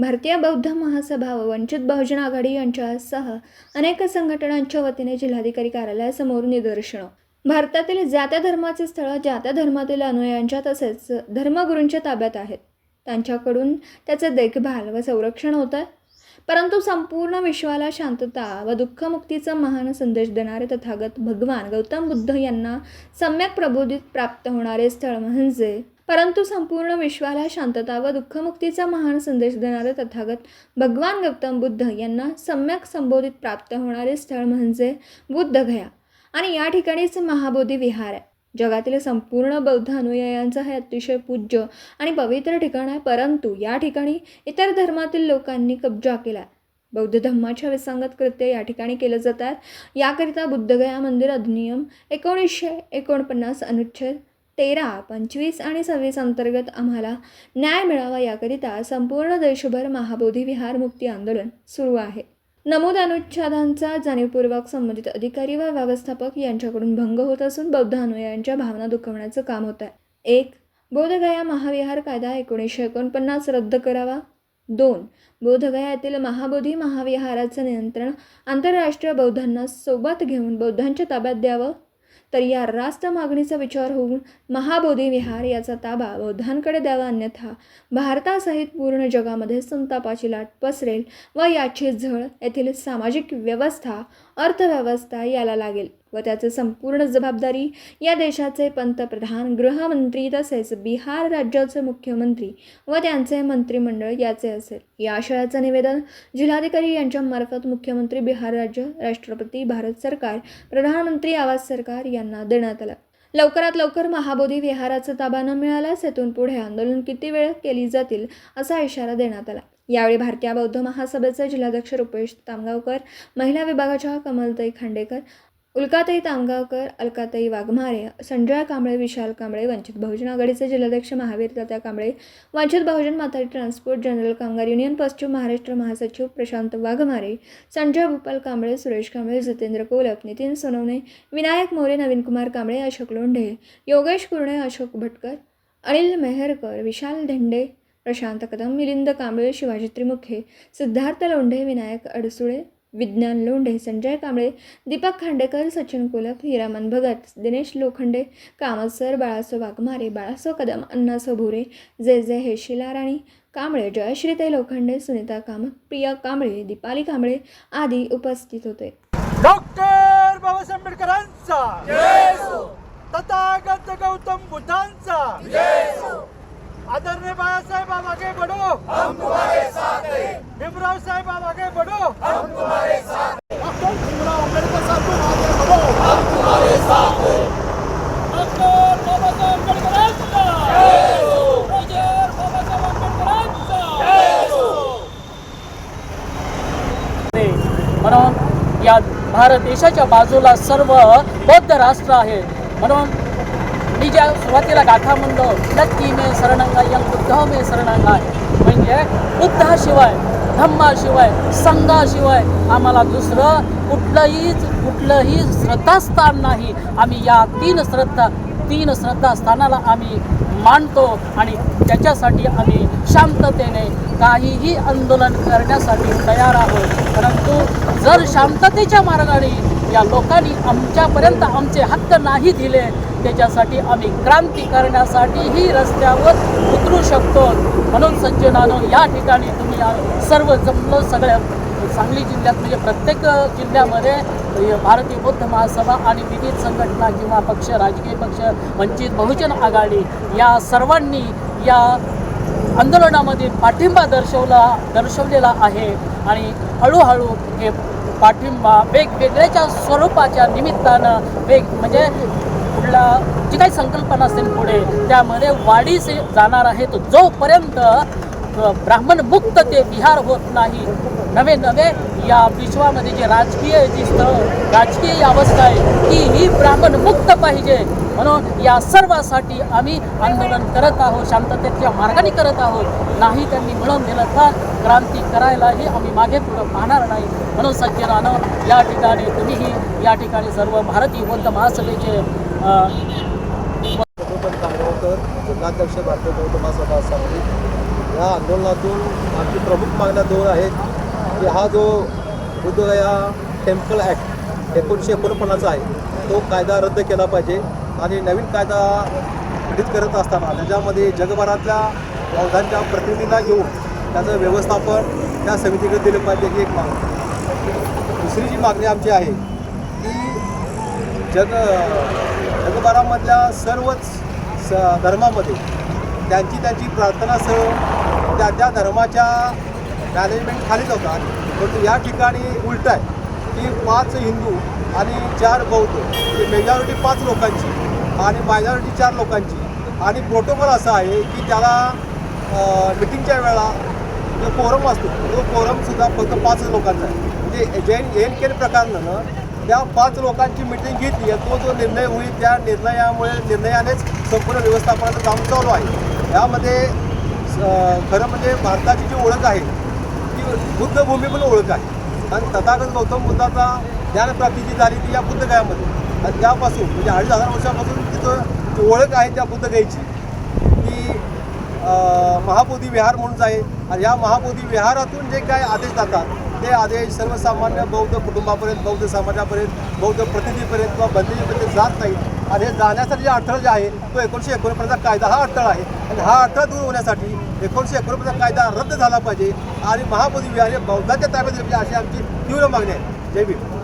भारतीय बौद्ध महासभा व वंचित बहुजन आघाडी यांच्यासह अनेक संघटनांच्या वतीने जिल्हाधिकारी कार्यालयासमोर निदर्शनं. भारतातील जात्या धर्माचे स्थळं जात्या धर्मातील अनुयायांच्या तसेच धर्मगुरूंच्या ताब्यात आहेत. त्यांच्याकडून त्याचे देखभाल व संरक्षण होत आहे परंतु संपूर्ण विश्वाला शांतता व दुःखमुक्तीचा महान संदेश देणारे तथागत भगवान गौतम बुद्ध यांना सम्यक प्रबोधित प्राप्त होणारे स्थळ म्हणजे परंतु संपूर्ण विश्वाला शांतता व दुःखमुक्तीचा महान संदेश देणारे तथागत भगवान गौतम बुद्ध यांना सम्यक संबोधित प्राप्त होणारे स्थळ म्हणजे बुद्धगया आणि या ठिकाणीच महाबोधी विहार आहे. जगातील संपूर्ण बौद्ध अनुयायांचं हे अतिशय पूज्य आणि पवित्र ठिकाण आहे. परंतु या ठिकाणी इतर धर्मातील लोकांनी कब्जा केला आहे बौद्ध धर्माच्या विसंगत कृत्य या ठिकाणी केलं जातात याकरिता बुद्धगया मंदिर अधिनियम एकोणीसशे एकोणपन्नास अनुच्छेद तेरा पंचवीस आणि सव्वीस अंतर्गत आम्हाला न्याय मिळावा याकरिता संपूर्ण देशभर महाबोधी विहार मुक्ती आंदोलन सुरू आहे. नमूद अनुच्छेदांचा जाणीवपूर्वक संबंधित अधिकारी व व्यवस्थापक यांच्याकडून भंग होत असून बौद्ध अनुयायांच्या भावना दुखवण्याचं काम होत आहे. एक बोधगया महाविहार कायदा एकोणीसशे एकोणपन्नास रद्द करावा. दोन बोधगया येथील महाबोधी महाविहाराचं नियंत्रण आंतरराष्ट्रीय बौद्धांना सोबत घेऊन बौद्धांच्या ताब्यात द्यावं. तर या रास्त मागणीचा विचार होऊन महाबोधी विहार याचा ताबा बौद्धांकडे द्यावा अन्यथा भारतासहित पूर्ण जगामध्ये संतापाची लाट पसरेल व याची झळ येथील सामाजिक व्यवस्था अर्थव्यवस्था याला लागेल. व त्याचं संपूर्ण जबाबदारी या देशाचे पंतप्रधान गृहमंत्री तसेच बिहार राज्याचे मुख्यमंत्री व त्यांचे मंत्रिमंडळ याचे असेल. या आशयाचं निवेदन जिल्हाधिकारी यांच्यामार्फत मुख्यमंत्री बिहार राज्य राष्ट्रपती भारत सरकार प्रधानमंत्री आवास सरकार यांना देण्यात आलं. लवकरात लवकर महाबोधी विहाराचा ताबा न मिळाल्यास येथून पुढे आंदोलन किती वेळ केली जातील असा इशारा देण्यात आला. यावेळी भारतीय बौद्ध महासभेचे जिल्हाध्यक्ष रुपेश तामगावकर महिला विभागाच्या कमलताई खांडेकर उल्काताई तामगावकर अलकाताई वाघमारे संजय कांबळे विशाल कांबळे वंचित बहुजन आघाडीचे जिल्हाध्यक्ष Mahavir Tatya Kamble Vanchit Bahujan Mathadi transport general Kamgar union Paschim Maharashtra महासचिव प्रशांत वाघमारे संजय भूपाल कांबळे सुरेश कांबळे जितेंद्र कोलप नितीन सोनवणे विनायक मोरे नवीनकुमार कांबळे अशोक लोंढे योगेश कुर्णे अशोक भटकर अनिल मेहरकर विशाल धेंडे प्रशांत कदम मिलिंद कांबळे शिवाजी त्रिमुखे सिद्धार्थ लोंढे विनायक अडसुळे विज्ञान लोंढे संजय कांबळे दीपक खांडेकर सचिन कोलप हिरामन भगत दिनेश लोखंडे कामतसर बाळासो वाघमारे बाळासो कदम अण्णासो भुरे जे जे हेशिला राणी कांबळे जयश्रीताई लोखंडे सुनीता कामत प्रिया कांबळे दीपाली कांबळे आदी उपस्थित होते. डॉक्टर बाबासाहेब आंबेडकरांचा. तथागत गौतम बुद्धांचा. आदरणीय बाळासाहेब आप आगे बढ़ो हम तुम्हारे साथ हैं भीमराव साहेब आप आगे बढ़ो हम तुम्हारे साथ डॉक्टर भीमराव साहब आगे बढ़ो हम तुम्हारे साथ हैं डॉक्टर डॉक्टर म्हणून या भारत देशाच्या बाजूला सर्व बौद्ध राष्ट्र आहे. म्हणून मी ज्या सुरुवातीला गाथा म्हणलो नक्की मे शरणंगायम म्हणजे बुद्ध मे शरणंगाय. म्हणजे बुद्धाशिवाय धम्माशिवाय संघाशिवाय आम्हाला दुसरं कुठलंहीच कुठलंही श्रद्धास्थान नाही. आम्ही या तीन श्रद्धा तीन श्रद्धास्थानाला आम्ही मानतो आणि त्याच्यासाठी आम्ही शांततेने काहीही आंदोलन करण्यासाठी तयार आहोत. परंतु जर शांततेच्या मार्गाने या लोकांनी आमच्यापर्यंत आमचे हक्क नाही दिले. त्याच्यासाठी आम्ही क्रांती करण्यासाठीही रस्त्यावर उतरू शकतो. म्हणून सज्जनानो या ठिकाणी तुम्ही सर्व जमलो सगळ्या सांगली जिल्ह्यात म्हणजे प्रत्येक जिल्ह्यामध्ये भारतीय बौद्ध महासभा आणि विविध संघटना किंवा पक्ष राजकीय पक्ष वंचित बहुजन आघाडी या सर्वांनी या आंदोलनामध्ये पाठिंबा दर्शवला दर्शवलेला आहे. आणि हळूहळू हे पाठिंबा वेगवेगळ्याच्या स्वरूपाच्या निमित्तानं वेग म्हणजे कुठला जी काही संकल्पना असेल पुढे त्यामध्ये वाढीस जाणार आहे. तो जोपर्यंत ब्राह्मण मुक्त ते विहार होत नाही नवे नवे या विश्वामध्ये जे राजकीय जी स्थळ राजकीय अवस्था आहे ती ही ब्राह्मण मुक्त पाहिजे. म्हणून या सर्वासाठी आम्ही आंदोलन करत आहोत शांततेच्या मार्गाने करत आहोत. नाही त्यांनी मिळवून दिलं तर क्रांती करायलाही आम्ही मागे पुढं पाहणार नाही. म्हणून सज्जनानं या ठिकाणी तुम्हीही या ठिकाणी सर्व भारतीय बौद्ध महासभेचे जिल्हाध्यक्ष भारतीय बौद्ध महासभा सांगली या आंदोलनातून आमची प्रमुख मागण्या दोन आहेत. की हा जो बुद्धगया टेम्पल ॲक्ट एकोणीसशे एकोणपन्नासचा आहे तो कायदा रद्द केला पाहिजे. आणि नवीन कायदा घटित करत असताना त्याच्यामध्ये जगभरातल्या बौद्धांच्या प्रतिनिधींना घेऊन त्याचं व्यवस्थापन त्या समितीकडे दिलं पाहिजे ही एक मागणी. दुसरी जी मागणी आमची आहे की जग जगभरामधल्या सर्वच स धर्मामध्ये त्यांची त्यांची प्रार्थनास्थळं त्या त्या धर्माच्या मॅनेजमेंट खालीच होता. परंतु या ठिकाणी उलट आहे की पाच हिंदू आणि चार बौद्ध ही मेजॉरिटी पाच लोकांची आणि मायनॉरिटी चार लोकांची. आणि प्रोटोकॉल असा आहे की त्याला मिटिंगच्या वेळा जो कोरम असतो तो कोरमसुद्धा फक्त पाच लोकांचा आहे. म्हणजे जैन एन केन प्रकारनं त्या पाच लोकांची मिटिंग घेतली आणि तो जो निर्णय होईल त्या निर्णयामुळे निर्णयानेच संपूर्ण व्यवस्थापनाचं काम चालू आहे. यामध्ये स- खरं म्हणजे भारताची जी ओळख आहे बुद्धभूमी पण ओळख आहे. आणि तथागत गौतम बुद्धाचा ज्ञानप्राप्तीची झाली ती या बुद्धगयामध्ये. आणि त्यापासून म्हणजे अडीच हजार वर्षापासून तिथं जी ओळख आहे त्या बुद्धगयेची. ती महाबोधी विहार म्हणून आहे. आणि या महाबोधी विहारातून जे काय आदेश जातात ते आदेश सर्वसामान्य बौद्ध कुटुंबापर्यंत बौद्ध समाजापर्यंत बौद्ध प्रतिनिधीपर्यंत किंवा बंदिजीपर्यंत जात नाही आणि हे जाण्यासाठी जे अडथळा जे आहे तो एकोणीसशे एकोणपन्नासचा कायदा हा अडथळा आहे. आणि हा अडथळा दूर होण्यासाठी एकोणीसशे एकोणपन्नास कायदा रद्द झाला पाहिजे आणि महाबोधी विहार हे बौद्धांच्या ताब्यात अशी आमची तीव्र मागणी आहे. जय भीम.